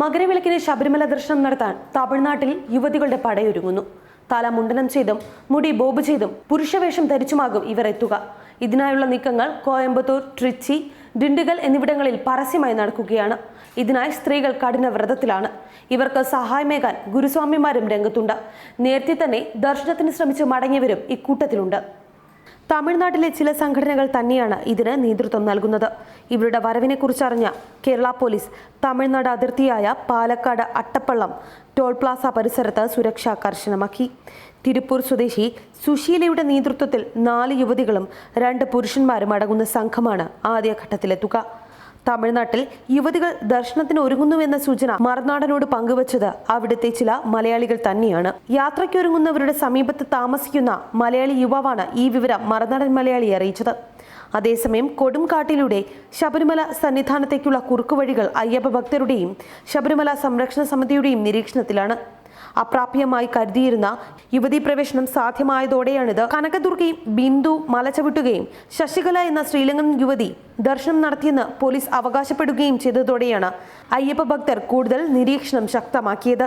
മകരവിളക്കിന് ശബരിമല ദർശനം നടത്താൻ തമിഴ്നാട്ടിൽ യുവതികളുടെ പടയൊരുങ്ങുന്നു. തല മുണ്ടനം ചെയ്തും മുടി ബോബ് ചെയ്തും പുരുഷവേഷം ധരിച്ചുമാകും ഇവർ എത്തുക. ഇതിനായുള്ള നീക്കങ്ങൾ കോയമ്പത്തൂർ ട്രിച്ചി ഡിണ്ടുകൽ എന്നിവിടങ്ങളിൽ പരസ്യമായി നടക്കുകയാണ്. ഇതിനായി സ്ത്രീകൾ കഠിന വ്രതത്തിലാണ്. ഇവർക്ക് സഹായമേകാൻ ഗുരുസ്വാമിമാരും രംഗത്തുണ്ട്. നേരത്തെ തന്നെ ദർശനത്തിന് ശ്രമിച്ച് മടങ്ങിയവരും ഇക്കൂട്ടത്തിലുണ്ട്. തമിഴ്നാട്ടിലെ ചില സംഘടനകൾ തന്നെയാണ് ഇതിന് നേതൃത്വം നൽകുന്നത്. ഇവരുടെ വരവിനെ കുറിച്ചറിഞ്ഞ കേരള പോലീസ് തമിഴ്നാട് അതിർത്തിയായ പാലക്കാട് അട്ടപ്പള്ളം ടോൾ പ്ലാസ പരിസരത്ത് സുരക്ഷ കർശനമാക്കി. തിരുപ്പൂർ സ്വദേശി സുശീലയുടെ നേതൃത്വത്തിൽ നാല് യുവതികളും രണ്ട് പുരുഷന്മാരും അടങ്ങുന്ന സംഘമാണ് ആദ്യഘട്ടത്തിലെത്തുക. തമിഴ്നാട്ടിൽ യുവതികൾ ദർശനത്തിന് ഒരുങ്ങുന്നുവെന്ന സൂചന മറുനാടനോട് പങ്കുവച്ചത് അവിടുത്തെ ചില മലയാളികൾ തന്നെയാണ്. യാത്രയ്ക്കൊരുങ്ങുന്നവരുടെ സമീപത്ത് താമസിക്കുന്ന മലയാളി യുവാവാണ് ഈ വിവരം മറുനാടൻ മലയാളി അറിയിച്ചത്. അതേസമയം കൊടുംകാട്ടിലൂടെ ശബരിമല സന്നിധാനത്തേക്കുള്ള കുറുക്കുവഴികൾ അയ്യപ്പ ഭക്തരുടെയും ശബരിമല സംരക്ഷണ സമിതിയുടെയും നിരീക്ഷണത്തിലാണ്. അപ്രാപ്യമായി കരുതിയിരുന്ന യുവതി പ്രവേശനം സാധ്യമായതോടെയാണിത്. കനകദുർഗയും ബിന്ദു മലച്ചവിട്ടുകയും ശശികല എന്ന ശ്രീലങ്കൻ യുവതി ദർശനം നടത്തിയെന്ന് പോലീസ് അവകാശപ്പെടുകയും ചെയ്തതോടെയാണ് അയ്യപ്പ ഭക്തർ കൂടുതൽ നിരീക്ഷണം ശക്തമാക്കിയത്.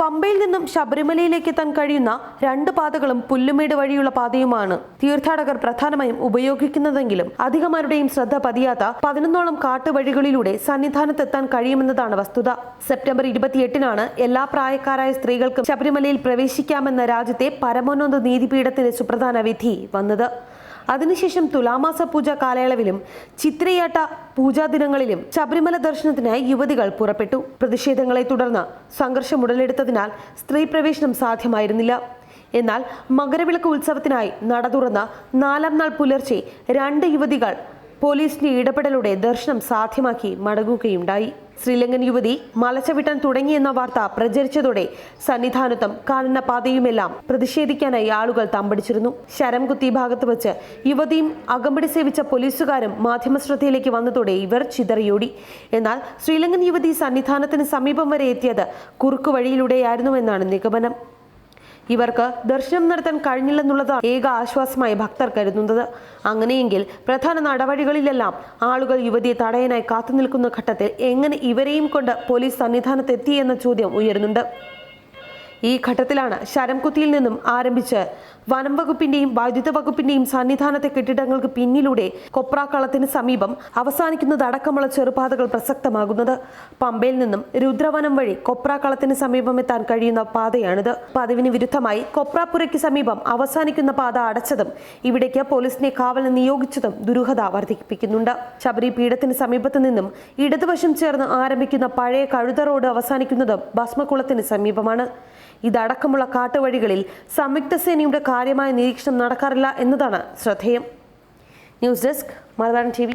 പമ്പയിൽ നിന്നും ശബരിമലയിലേക്ക് എത്താൻ കഴിയുന്ന രണ്ട് പാതകളും പുല്ലുമേട് വഴിയുള്ള പാതയുമാണ്. തീർത്ഥാടകർ പ്രധാനമായും ഉപയോഗിക്കുന്നതെങ്കിലും അധികമാരുടെയും ശ്രദ്ധ പതിയാത്ത പതിനൊന്നോളം കാട്ടുവഴികളിലൂടെ സന്നിധാനത്തെത്താൻ കഴിയുമെന്നതാണ് വസ്തുത. സെപ്റ്റംബർ ഇരുപത്തിയെട്ടിനാണ് എല്ലാ പ്രായക്കാരായ സ്ത്രീകൾക്കും ശബരിമലയിൽ പ്രവേശിക്കാമെന്ന രാജ്യത്തെ പരമോന്നത നീതിപീഠത്തിന്റെ സുപ്രധാന വിധി വന്നത്. അതിനുശേഷം തുലാമാസ പൂജ കാലയളവിലും ചിത്രയാട്ട പൂജാ ദിനങ്ങളിലും ശബരിമല ദർശനത്തിനായി യുവതികൾ പുറപ്പെട്ടു. പ്രതിഷേധങ്ങളെ തുടർന്ന് സംഘർഷം ഉടലെടുത്തതിനാൽ സ്ത്രീ പ്രവേശനം സാധ്യമായിരുന്നില്ല. എന്നാൽ മകരവിളക്ക് ഉത്സവത്തിനായി നട തുറന്ന നാലാം നാൾ പുലർച്ചെ രണ്ട് യുവതികൾ പോലീസിന്റെ ഇടപെടലോടെ ദർശനം സാധ്യമാക്കി മടങ്ങുകയുണ്ടായി. ശ്രീലങ്കൻ യുവതി മലച്ചവിട്ടാൻ തുടങ്ങിയെന്ന വാർത്ത പ്രചരിച്ചതോടെ സന്നിധാനത്തും കാനനപാതയുമെല്ലാം പ്രതിഷേധിക്കാനായി ആളുകൾ തമ്പടിച്ചിരുന്നു. ശരംകുത്തി ഭാഗത്ത് വെച്ച് യുവതിയും അകമ്പടി സേവിച്ച പോലീസുകാരും മാധ്യമശ്രദ്ധയിലേക്ക് വന്നതോടെ ഇവർ ചിതറിയോടി. എന്നാൽ ശ്രീലങ്കൻ യുവതി സന്നിധാനത്തിന് സമീപം വരെ എത്തിയത് കുറുക്കു വഴിയിലൂടെയായിരുന്നുവെന്നാണ് നിഗമനം. ഇവർക്ക് ദർശനം നടത്താൻ കഴിഞ്ഞില്ലെന്നുള്ളതാണ് ഏക ആശ്വാസമായി ഭക്തർ കരുതുന്നത്. അങ്ങനെയെങ്കിൽ പ്രധാന നടപടികളിലെല്ലാം ആളുകൾ യുവതിയെ തടയാനായി കാത്തുനിൽക്കുന്ന ഘട്ടത്തിൽ എങ്ങനെ ഇവരെയും കൊണ്ട് പോലീസ് സന്നിധാനത്തെത്തി എന്ന ചോദ്യം ഉയരുന്നുണ്ട്. ഈ ഘട്ടത്തിലാണ് ശരംകുത്തിയിൽ നിന്നും ആരംഭിച്ച് വനം വകുപ്പിന്റെയും വൈദ്യുത വകുപ്പിന്റെയും സന്നിധാനത്തെ കെട്ടിടങ്ങൾക്ക് പിന്നിലൂടെ കൊപ്രാക്കളത്തിന് സമീപം അവസാനിക്കുന്നതടക്കമുള്ള ചെറുപാതകൾ പ്രസക്തമാകുന്നത്. പമ്പയിൽ നിന്നും രുദ്രവനം വഴി കൊപ്രാക്കളത്തിന് സമീപം എത്താൻ കഴിയുന്ന പാതയാണിത്. പതിവിന് വിരുദ്ധമായി കൊപ്രാപുരയ്ക്ക് സമീപം അവസാനിക്കുന്ന പാത അടച്ചതും ഇവിടേക്ക് പോലീസിനെ കാവൽ നിയോഗിച്ചതും ദുരൂഹത വർദ്ധിപ്പിക്കുന്നുണ്ട്. ശബരി പീഠത്തിന് സമീപത്ത് നിന്നും ഇടതുവശം ചേർന്ന് ആരംഭിക്കുന്ന പഴയ കഴുത റോഡ് അവസാനിക്കുന്നതും ഭസ്മക്കുളത്തിന് സമീപമാണ്. ഇതടക്കമുള്ള കാട്ടുവഴികളിൽ സംയുക്ത സേനയുടെ കാര്യമായ നിരീക്ഷണം നടക്കാറില്ല എന്നതാണ് ശ്രദ്ധേയം. News desk Malabar T